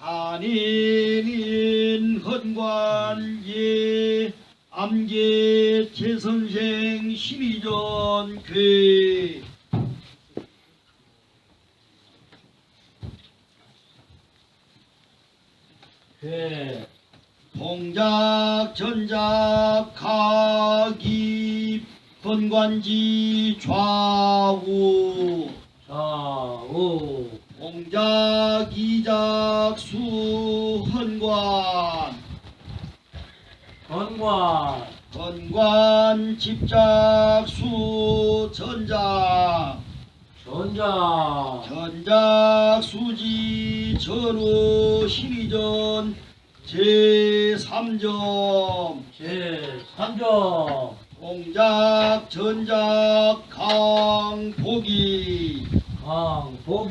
잔인인 헌관예 암계 제선생 신의전 괴괴 동작 전작 가기 헌관지 좌우 좌우 동작 이작 수 헌관. 건관. 헌관 집작 수 전작. 전작. 수지 전후 신의전 제3점. 제3점. 동작 전작 강보기. 강복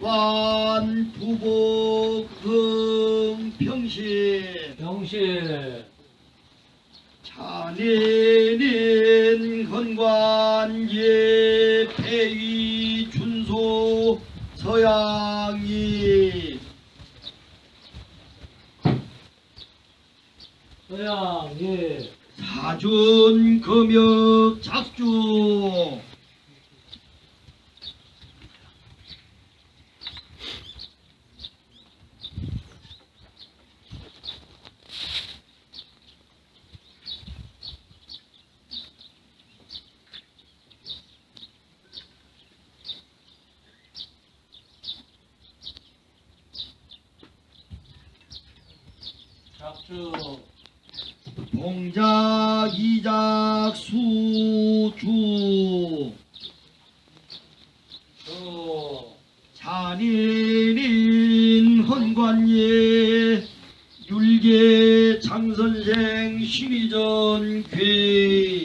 일 헌관 부복 흥 평신 병실. 차례는 헌관 예패위 준소 서양이. 서양 예 사준 금역 작주 작주 동작 이작 수주 주 잔인인 헌관예 율계 장선생 신의전 괴괴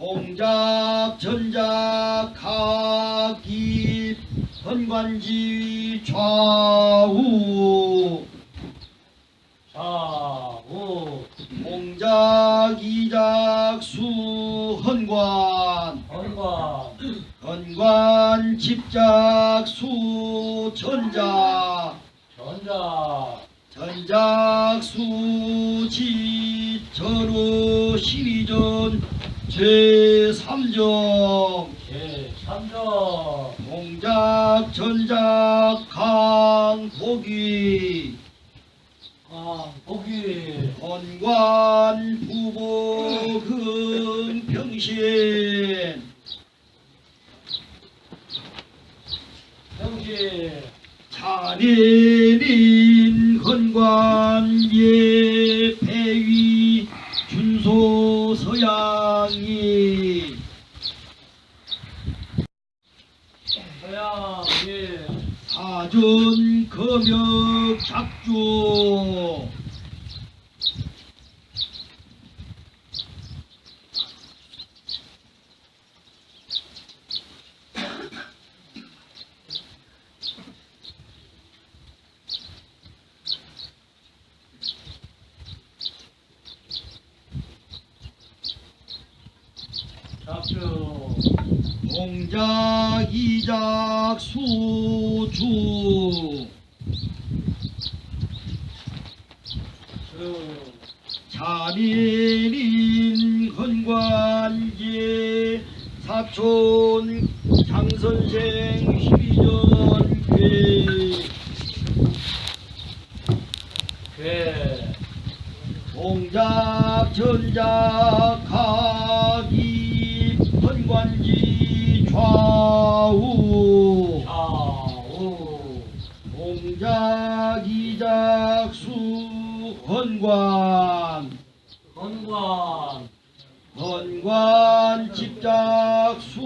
동작 전작 가기 헌관지 좌우. 좌우. 동작 이작 수 헌관. 건관. 헌관 집작 수 전작. 전자 전작 수지 전후 신의전 제3점 제3점 동작 전작 강보기. 강복일 헌관 부복 흥평신. 병실 잔인인 헌관 예패위 준소 서 양이. 서양 예. 사준 금역 작주 작주 동작 이작 수주. 주 잔인인 헌관제 사촌 장선생 희전 괴 괴 동작 전작 가기 헌관지 좌우 좌우 동작 이작 수 헌관 건관 헌관 집작 수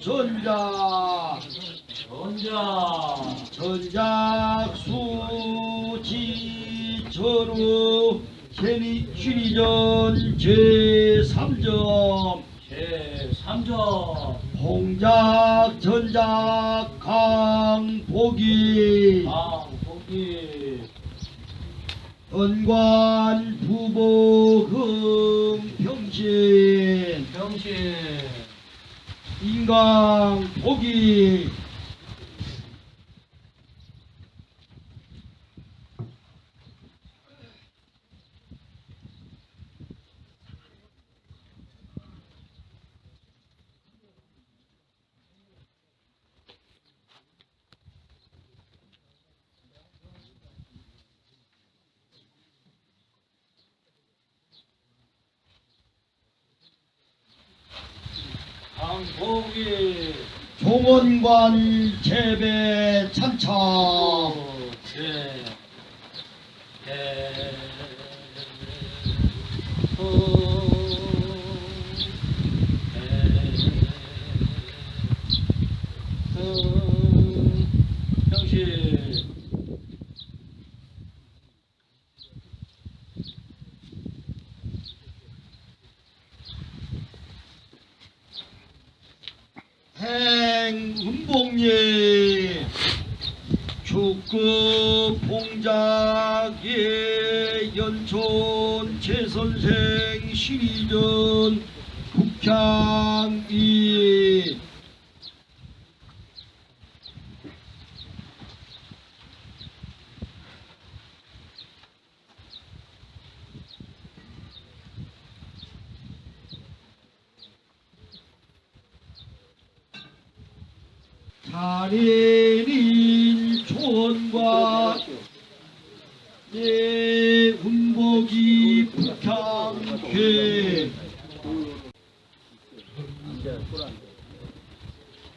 전작. 전작 수 지 전후 세니 신의전 제3점. 제3점. 홍작 전작 강보기 강복일 은관 부보 흥평신 병 정신 인강 보기 강복이 종원관 재배 참차 제 해, 호, 해, 흥, 정신 행운복리 축구 봉작의 연촌 최선생 신의전 북향이 자리인 초원과 내 운복이 북향회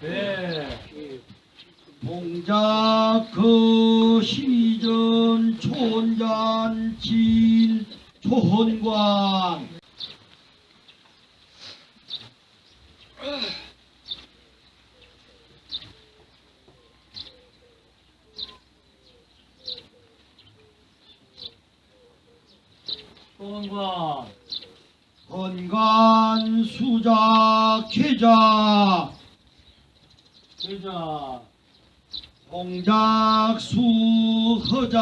네. 봉작 그 신이전 촌잔친 초헌관 원관. 헌관 수작 계작 회장 공작 수허작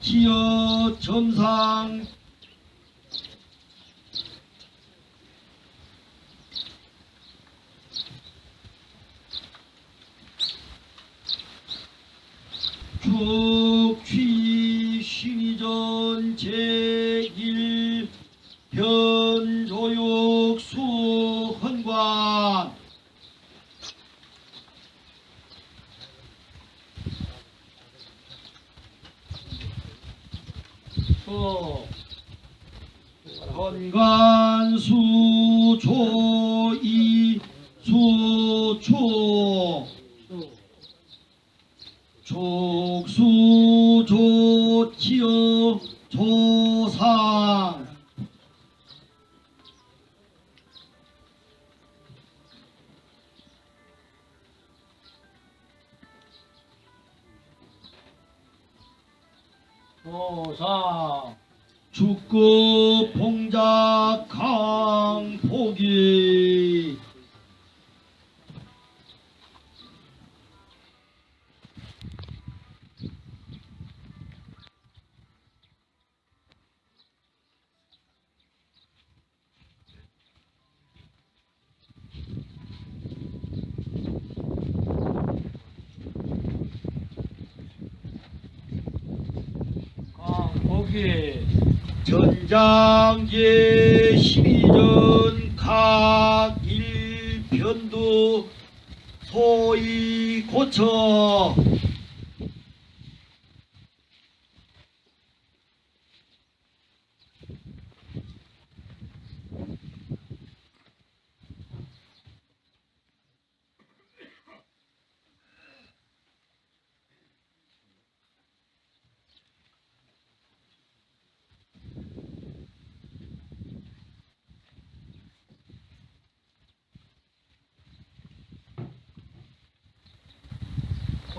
지어 점상. 축취 신이전 제1 변조육 수헌관. 소 건관수 조이 수초. 수 족수 강복이 전장계 신이전 각 일편도 소위 고쳐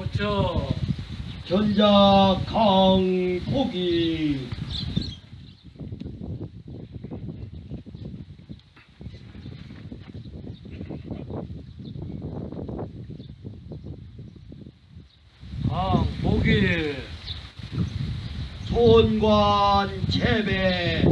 고쳐 전작 강포기. 강복이 손관 재배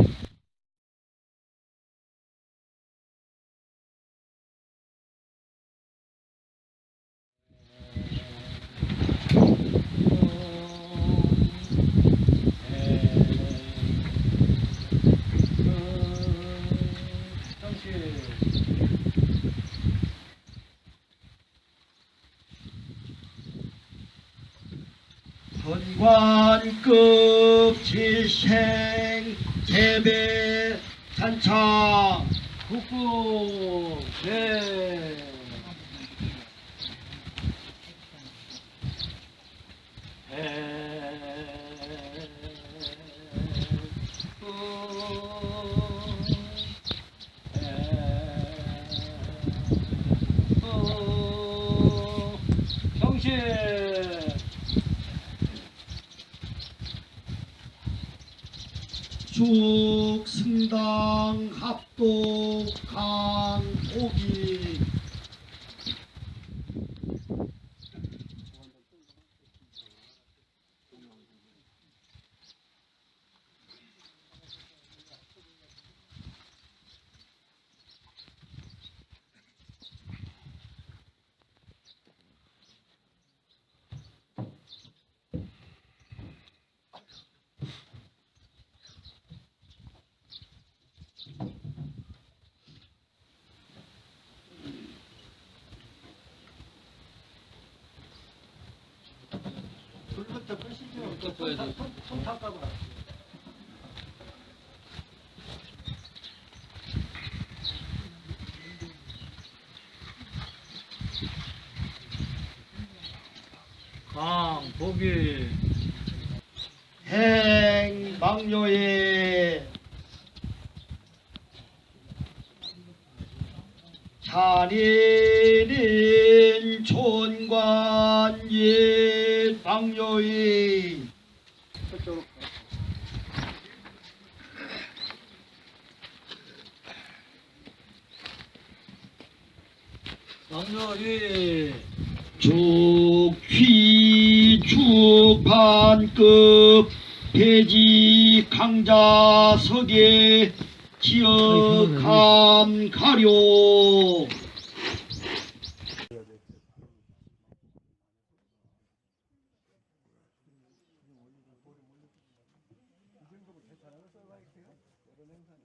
정신 선 관급 질생 재배 찬창 국국 네 정신 쭉 승당 합독 강호기 불부터 끄시죠. 손 닦아봐. 강 보기. 행망료에 자리는 촌관 저쪽으로 강렬이. 죽휘 죽판급 대지 강자석에 지역함 가 료 원관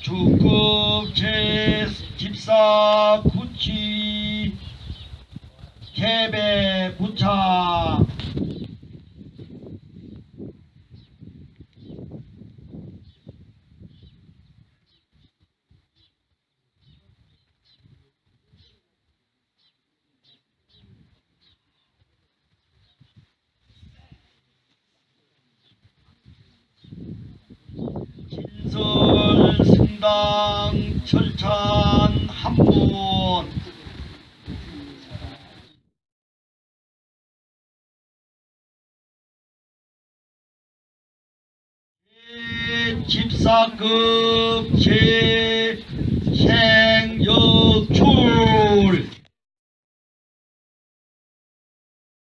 주급 제 집사 구치 개배 부착 승당 철찬 한문 집사급 제 생역출